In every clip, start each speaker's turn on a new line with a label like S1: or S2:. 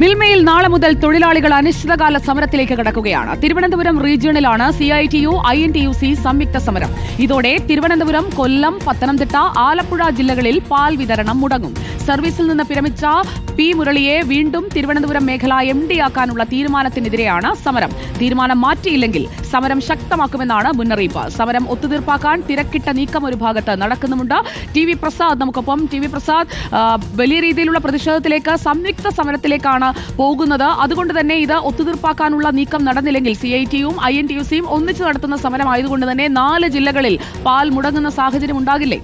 S1: മിൽമയിൽ നാളെ മുതൽ തൊഴിലാളികൾ അനിശ്ചിതകാല സമരത്തിലേക്ക് കടക്കുകയാണ്. Thiruvananthapuram റീജിയണിലാണ് C I T U I N T U C സംയുക്ത സമരം. ഇതോടെ തിരുവനന്തപുരം കൊല്ലം പത്തനംതിട്ട ആലപ്പുഴ ജില്ലകളിൽ പാൽ വിതരണം മുടങ്ങും. സർവീസിൽ നിന്ന് പിരമിച്ച പി മുരളിയെ വീണ്ടും തിരുവനന്തപുരം മേഖല എം ഡിയാക്കാനുള്ള തീരുമാനത്തിനെതിരെയാണ് സമരം. തീരുമാനം മാറ്റിയില്ലെങ്കിൽ സമരം ശക്തമാക്കുമെന്നാണ് മുന്നറിയിപ്പ്. സമരം ഒത്തുതീർപ്പാക്കാൻ തിരക്കിട്ട നീക്കം ഒരു ഭാഗത്ത് നടക്കുന്നുമുണ്ട്. ടി വി പ്രസാദ് നമുക്കൊപ്പം. ടി വി പ്രസാദ് വലിയ രീതിയിലുള്ള പ്രതിഷേധത്തിലേക്ക് സംയുക്ത സമരത്തിലേക്കാണ് പോകുന്നത്. അതുകൊണ്ട് തന്നെ ഇത് ഒത്തുതീർപ്പാക്കാനുള്ള നീക്കം നടന്നില്ലെങ്കിൽ സി ഐ ടിയും ഐ എൻ ടി യു സിയും ഒന്നിച്ചു നടത്തുന്ന സമരമായതുകൊണ്ട് തന്നെ നാല് ജില്ലകളിൽ പാൽ മുടങ്ങുന്ന സാഹചര്യം ഉണ്ടാകില്ലേ?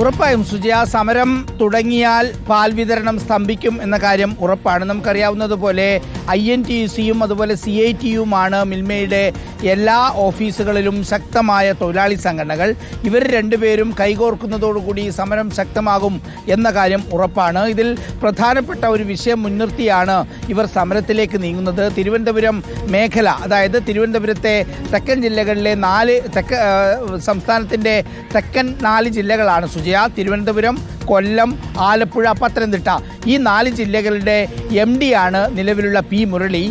S2: ഉറപ്പായും സുജയ സമരം തുടങ്ങിയാൽ പാൽ വിതരണം സ്തംഭിക്കും എന്ന കാര്യം ഉറപ്പാണ്. നമുക്കറിയാവുന്നതുപോലെ ഐ എൻ ടി സിയും അതുപോലെ സി ഐ ടി യുമാണ് മിൽമയുടെ എല്ലാ ഓഫീസുകളിലും ശക്തമായ തൊഴിലാളി സംഘടനകൾ. ഇവർ രണ്ടുപേരും കൈകോർക്കുന്നതോടുകൂടി സമരം ശക്തമാകും എന്ന കാര്യം ഉറപ്പാണ്. ഇതിൽ പ്രധാനപ്പെട്ട ഒരു വിഷയം മുൻനിർത്തിയാണ് ഇവർ സമരത്തിലേക്ക് നീങ്ങുന്നത്. തിരുവനന്തപുരം മേഖല അതായത് തിരുവനന്തപുരത്തെ തെക്കൻ ജില്ലകളിലെ നാല് തെക്ക സംസ്ഥാനത്തിന്റെ തെക്കൻ നാല് ജില്ലകളാണ് സുജയ. തിരുവനന്തപുരം കൊല്ലം ആലപ്പുഴ പത്തനംതിട്ട. ഈ നാല് ജില്ലകളുടെ എം ആണ് നിലവിലുള്ള പി മുരളി.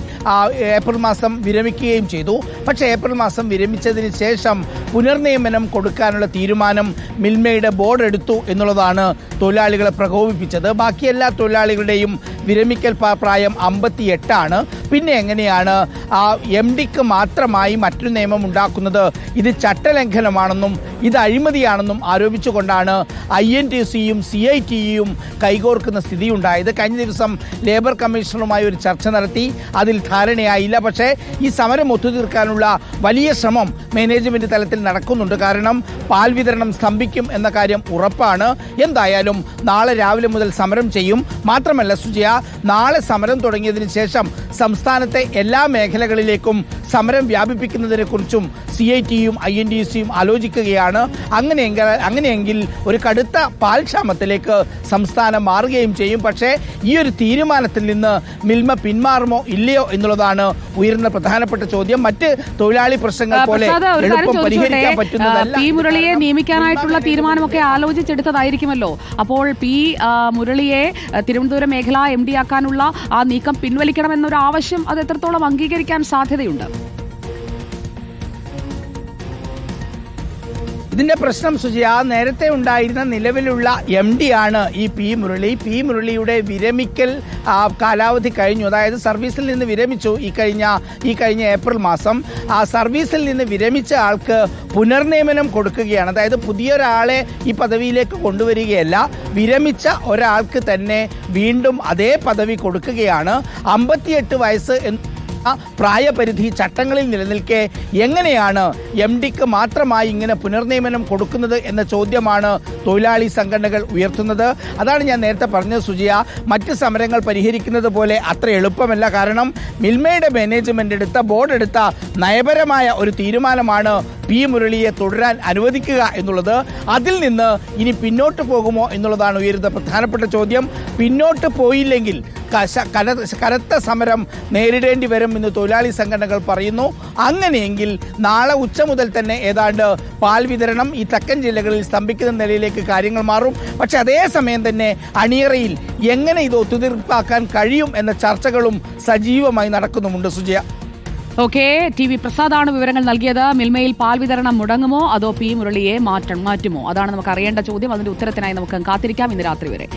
S2: ഏപ്രിൽ മാസം വിരമിക്കുകയും ചെയ്തു. പക്ഷേ ഏപ്രിൽ മാസം വിരമിച്ചതിന് ശേഷം പുനർനിയമനം കൊടുക്കാനുള്ള തീരുമാനം മിൽമയുടെ ബോർഡ് എടുത്തു എന്നുള്ളതാണ് തൊഴിലാളികളെ പ്രകോപിപ്പിച്ചത്. ബാക്കി എല്ലാ തൊഴിലാളികളുടെയും വിരമിക്കൽ പ്രായം അമ്പത്തി എട്ടാണ് പിന്നെ എങ്ങനെയാണ് ആ എം ഡിക്ക് മാത്രമായി മറ്റൊരു നിയമം ഉണ്ടാക്കുന്നത്? ഇത് ചട്ടലംഘനമാണെന്നും ഇത് അഴിമതിയാണെന്നും ആരോപിച്ചുകൊണ്ടാണ് ഐ എൻ ടി സിയും സി ഐ ടിയും കൈകോർക്കുന്ന സ്ഥിതിയുണ്ടായത്. കഴിഞ്ഞ ദിവസം ലേബർ കമ്മീഷണറുമായി ഒരു ചർച്ച നടത്തി. അതിൽ ധാരണയായില്ല. പക്ഷേ ഈ സമരം ഒത്തുതീർക്കാനുള്ള വലിയ ശ്രമം മാനേജ്മെന്റ് തലത്തിൽ നടക്കുന്നുണ്ട്. കാരണം പാൽ വിതരണം സ്തംഭിക്കും എന്ന കാര്യം ഉറപ്പാണ്. എന്തായാലും നാളെ രാവിലെ മുതൽ സമരം ചെയ്യും. മാത്രമല്ല സുജയ നാളെ സമരം തുടങ്ങിയതിന് ശേഷം സംസ്ഥാനത്തെ എല്ലാ മേഖലകളിലേക്കും സമരം വ്യാപിപ്പിക്കുന്നതിനെ കുറിച്ചും സി ഐ ടിയും ഐ എൻ ഡി സിയും ആലോചിക്കുകയാണ്. അങ്ങനെയെങ്കിൽ അങ്ങനെയെങ്കിൽ ഒരു കടുത്ത പാൽ ക്ഷാമത്തിലേക്ക് സംസ്ഥാനം മാറുകയും ചെയ്യും. പക്ഷേ ഈ ഒരു തീരുമാനത്തിൽ നിന്ന് മിൽമ പിന്മാറുമോ ഇല്ലയോ എന്നുള്ളതാണ് ഉയർന്ന പ്രധാനപ്പെട്ട ചോദ്യം. മറ്റ് തൊഴിലാളി പ്രശ്നങ്ങൾ പോലെ എളുപ്പം പരിഹരിക്കാൻ പറ്റുന്നതല്ല
S1: പി മുരളിയെ നിയമിക്കാനായിട്ടുള്ള തീരുമാനമൊക്കെ ആലോചിച്ചെടുത്തതായിരിക്കുമല്ലോ. അപ്പോൾ പി മുരളിയെ തിരുവനന്തപുരം മേഖല എം ഡി ആക്കാനുള്ള ആ നീക്കം പിൻവലിക്കണമെന്നൊരു ആവശ്യം അത് എത്രത്തോളം അംഗീകരിക്കാൻ സാധ്യതയുണ്ട്?
S2: ഇതിന്റെ പ്രശ്നം സുജി ആ നേരത്തെ ഉണ്ടായിരുന്ന നിലവിലുള്ള എം ഡി ആണ് ഈ പി മുരളി. പി മുരളിയുടെ വിരമിക്കൽ കാലാവധി കഴിഞ്ഞു. അതായത് സർവീസിൽ നിന്ന് വിരമിച്ചു ഈ കഴിഞ്ഞ ഈ കഴിഞ്ഞ ഏപ്രിൽ മാസം. ആ സർവീസിൽ നിന്ന് വിരമിച്ച ആൾക്ക് പുനർനിയമനം കൊടുക്കുകയാണ്. അതായത് പുതിയൊരാളെ ഈ പദവിയിലേക്ക് കൊണ്ടുവരികയല്ല വിരമിച്ച ഒരാൾക്ക് തന്നെ വീണ്ടും അതേ പദവി കൊടുക്കുകയാണ്. അമ്പത്തിയെട്ട് വയസ്സ് പ്രായപരിധി ചട്ടങ്ങളിൽ നിലനിൽക്കെ എങ്ങനെയാണ് എം ഡിക്ക് മാത്രമായി ഇങ്ങനെ പുനർനിയമനം കൊടുക്കുന്നത് എന്ന ചോദ്യമാണ് തൊഴിലാളി സംഘടനകൾ ഉയർത്തുന്നത്. അതാണ് ഞാൻ നേരത്തെ പറഞ്ഞത് സുജിയ. മറ്റ് സമരങ്ങൾ പരിഹരിക്കുന്നത് പോലെ അത്ര എളുപ്പമല്ല. കാരണം മിൽമയുടെ മാനേജ്മെന്റ് എടുത്ത ബോർഡ് എടുത്ത നയപരമായ ഒരു തീരുമാനമാണ് പി മുരളിയെ തുടരാൻ അനുവദിക്കുക എന്നുള്ളത്. അതിൽ നിന്ന് ഇനി പിന്നോട്ട് പോകുമോ എന്നുള്ളതാണ് ഉയരുന്ന പ്രധാനപ്പെട്ട ചോദ്യം. പിന്നോട്ട് പോയില്ലെങ്കിൽ കശ- കന- കനത്ത സമരം നേരിടേണ്ടി വരും എന്ന് തൊഴിലാളി സംഘടനകൾ പറയുന്നു. അങ്ങനെയെങ്കിൽ നാളെ ഉച്ച മുതൽ തന്നെ ഏതാണ്ട് പാൽ വിതരണം ഈ തെക്കൻ ജില്ലകളിൽ സ്തംഭിക്കുന്ന നിലയിലേക്ക് കാര്യങ്ങൾ മാറും. പക്ഷെ അതേസമയം തന്നെ അണിയറയിൽ എങ്ങനെ ഇത് ഒത്തുതീർപ്പാക്കാൻ കഴിയും എന്ന ചർച്ചകളും സജീവമായി നടക്കുന്നുമുണ്ട് സുജയ.
S1: ഓക്കെ ടി വി പ്രസാദാണ് വിവരങ്ങൾ നൽകിയത്. മിൽമയിൽ പാൽ വിതരണം മുടങ്ങുമോ? അതോ പി മുരളിയെ മാറ്റം മാറ്റുമോ? അതാണ് നമുക്ക് അറിയേണ്ട ചോദ്യം. അതിന്റെ ഉത്തരത്തിനായി നമുക്ക് കാത്തിരിക്കാം ഇന്ന് രാത്രി വരെ.